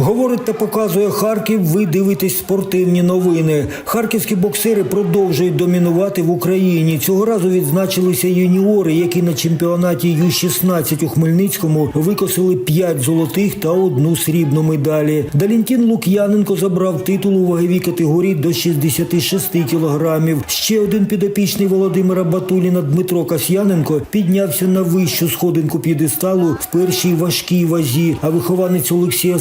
Говорить та показує Харків. Ви дивитесь спортивні новини. Харківські боксери продовжують домінувати в Україні. Цього разу відзначилися юніори, які на чемпіонаті Ю-16 у Хмельницькому викосили 5 золотих та одну срібну медалі. Далінтін Лук'яненко забрав титул у ваговій категорії до 66 кілограмів. Ще один підопічний Володимира Батуліна Дмитро Касьяненко піднявся на вищу сходинку п'єдесталу в першій важкій вазі. А вихованець Олексія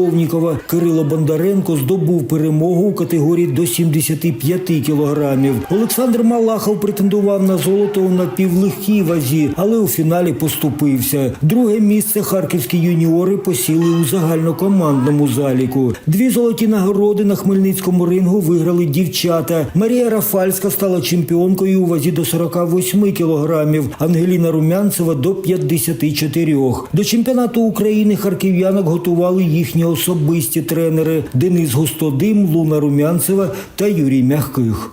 Солодовнікова Кирило Бондаренко здобув перемогу у категорії до 75 кілограмів. Олександр Малахов претендував на золото у напівлегкій вазі, але у фіналі поступився. Друге місце харківські юніори посіли у загальнокомандному заліку. Дві золоті нагороди на Хмельницькому рингу виграли дівчата. Марія Рафальська стала чемпіонкою у вазі до 48 кілограмів. Ангеліна Румянцева до 54. До чемпіонату України харків'янок готували їхні особисті тренери Денис Густодим, Луна Румянцева та Юрій Мягких.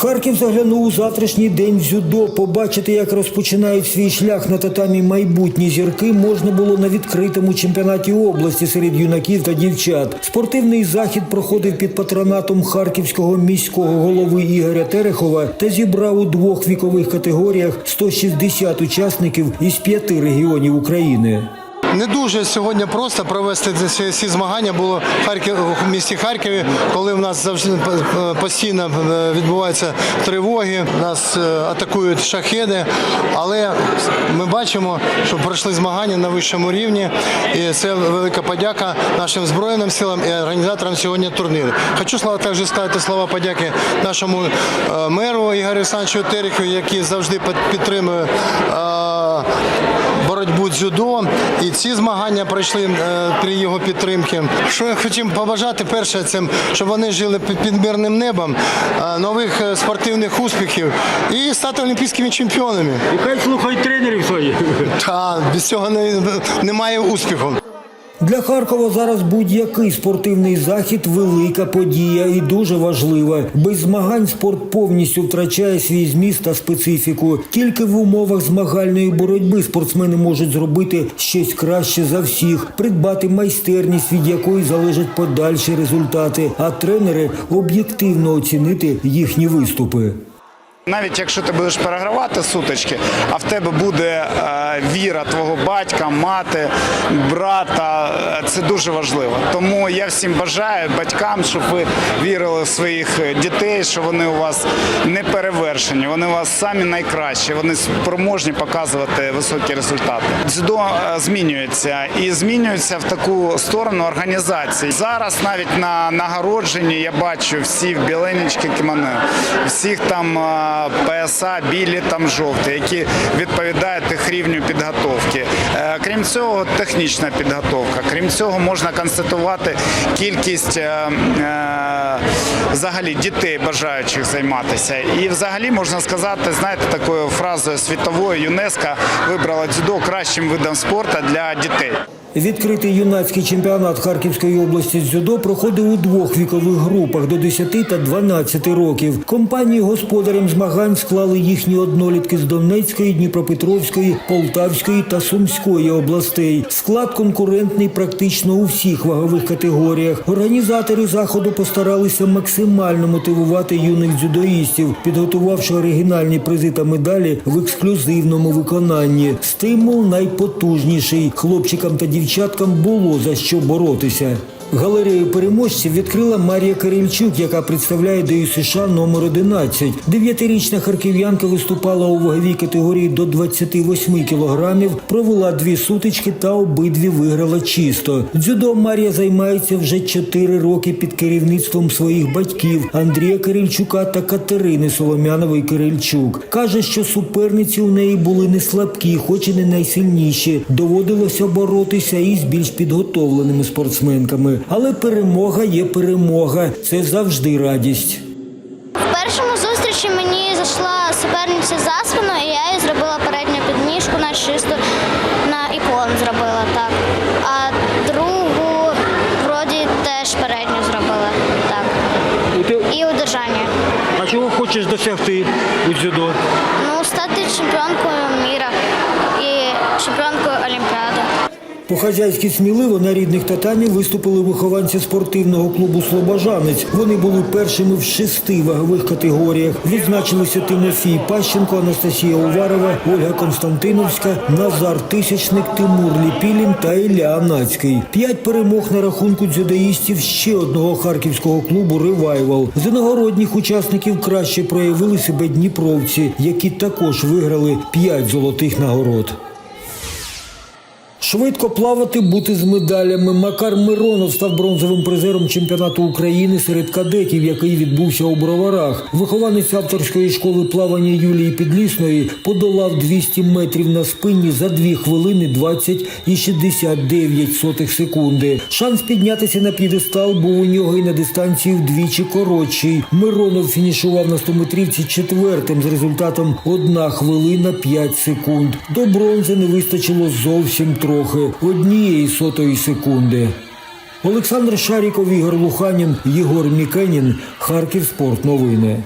Харків заглянув у завтрашній день в дзюдо. Побачити, як розпочинають свій шлях на татамі майбутні зірки, можна було на відкритому чемпіонаті області серед юнаків та дівчат. Спортивний захід проходив під патронатом харківського міського голови Ігоря Терехова та зібрав у двох вікових категоріях 160 учасників із п'яти регіонів України. Не дуже сьогодні просто провести ці змагання було в Харків в місті Харкові, коли в нас завжди постійно е, відбуваються тривоги, нас е, атакують шахеди. Але ми бачимо, що пройшли змагання на вищому рівні, і це велика подяка нашим збройним силам і організаторам сьогодні турніру. Хочу слава також сказати слова подяки нашому е, меру Ігорю Олександровичу Терехову, який завжди під- підтримує. Дзюдо, і ці змагання пройшли е, при його підтримці. Що я хотів побажати, перше, цим, щоб вони жили під підмірним небом, е, нових е, спортивних успіхів і стати олімпійськими чемпіонами. І хай слухають тренерів своїх. Та без цього не, немає успіху. Для Харкова зараз будь-який спортивний захід велика подія і дуже важлива. Без змагань спорт повністю втрачає свій зміст та специфіку. Тільки в умовах змагальної боротьби спортсмени можуть зробити щось краще за всіх, придбати майстерність, від якої залежать подальші результати, а тренери об'єктивно оцінити їхні виступи. Навіть якщо ти будеш перегравати сутички, а в тебе буде е, віра твого батька, мати, брата, е, це дуже важливо. Тому я всім бажаю батькам, щоб ви вірили в своїх е, дітей, що вони у вас не перевершені, вони у вас самі найкращі, вони спроможні показувати високі результати. Дзюдо змінюється і змінюється в таку сторону організації. Зараз навіть на нагородженні я бачу всі в біленічки кімоно, всіх там пояса білі там жовті, які відповідають їх рівню підготовки. Е, Крім цього, технічна підготовка. Крім цього, можна констатувати кількість е, е, взагалі дітей, бажаючих займатися. І взагалі можна сказати, знаєте, такою фразою світовою ЮНЕСКО вибрала дзюдо кращим видом спорту для дітей. Відкритий юнацький чемпіонат Харківської області дзюдо проходив у двох вікових групах до 10 та 12 років. Компанії господарям змагань склали їхні однолітки з Донецької, Дніпропетровської, Полтавської та Сумської областей. Склад конкурентний практично у всіх вагових категоріях. Організатори заходу постаралися максимально мотивувати юних дзюдоїстів, підготувавши оригінальні призи та медалі в ексклюзивному виконанні. Стимул найпотужніший. Хлопчикам та дівчаткам було за що боротися. Галерею переможців відкрила Марія Карельчук, яка представляє ДЮСШ номер 11. Дев'ятирічна харків'янка виступала у ваговій категорії до 28 кілограмів, провела дві сутички та обидві виграла чисто. Дзюдо Марія займається вже 4 роки під керівництвом своїх батьків Андрія Кирильчука та Катерини Соломянової Кирильчук. Каже, що суперниці у неї були не слабкі, хоч і не найсильніші. Доводилося боротися із більш підготовленими спортсменками. Але перемога є перемога. Це завжди радість. В першому зустрічі мені зайшла суперниця за спину, і я їй зробила передню підніжку на чисту на іклон зробила так. А другу вроді теж передню зробила так. І удержання. А чого хочеш досягти у дзюдо? Ну, стати чемпіонкою міра і чемпіонкою Олімпіади. По-хазяйськи сміливо на рідних татамі виступили вихованці спортивного клубу Слобожанець. Вони були першими в шести вагових категоріях. Відзначилися Тимофій Пащенко, Анастасія Уварова, Ольга Константиновська, Назар Тисячник, Тимур Ліпілін та Ілля Анацький. П'ять перемог на рахунку дзюдоїстів ще одного харківського клубу Ревайвал. З іногородніх учасників краще проявили себе дніпровці, які також виграли п'ять золотих нагород. Швидко плавати, бути з медалями. Макар Миронов став бронзовим призером чемпіонату України серед кадетів, який відбувся у Броварах. Вихованець авторської школи плавання Юлії Підлісної подолав 200 метрів на спині за 2 хвилини 20 і 69 сотих секунди. Шанс піднятися на п'єдестал був у нього і на дистанції вдвічі коротший. Миронов фінішував на 100-метрівці четвертим з результатом 1 хвилина 5 секунд. До бронзи не вистачило зовсім трохи однієї сотої секунди. Олександр Шаріков, Ігор Луханін, Єгор Мікенін, Харків Спорт Новини.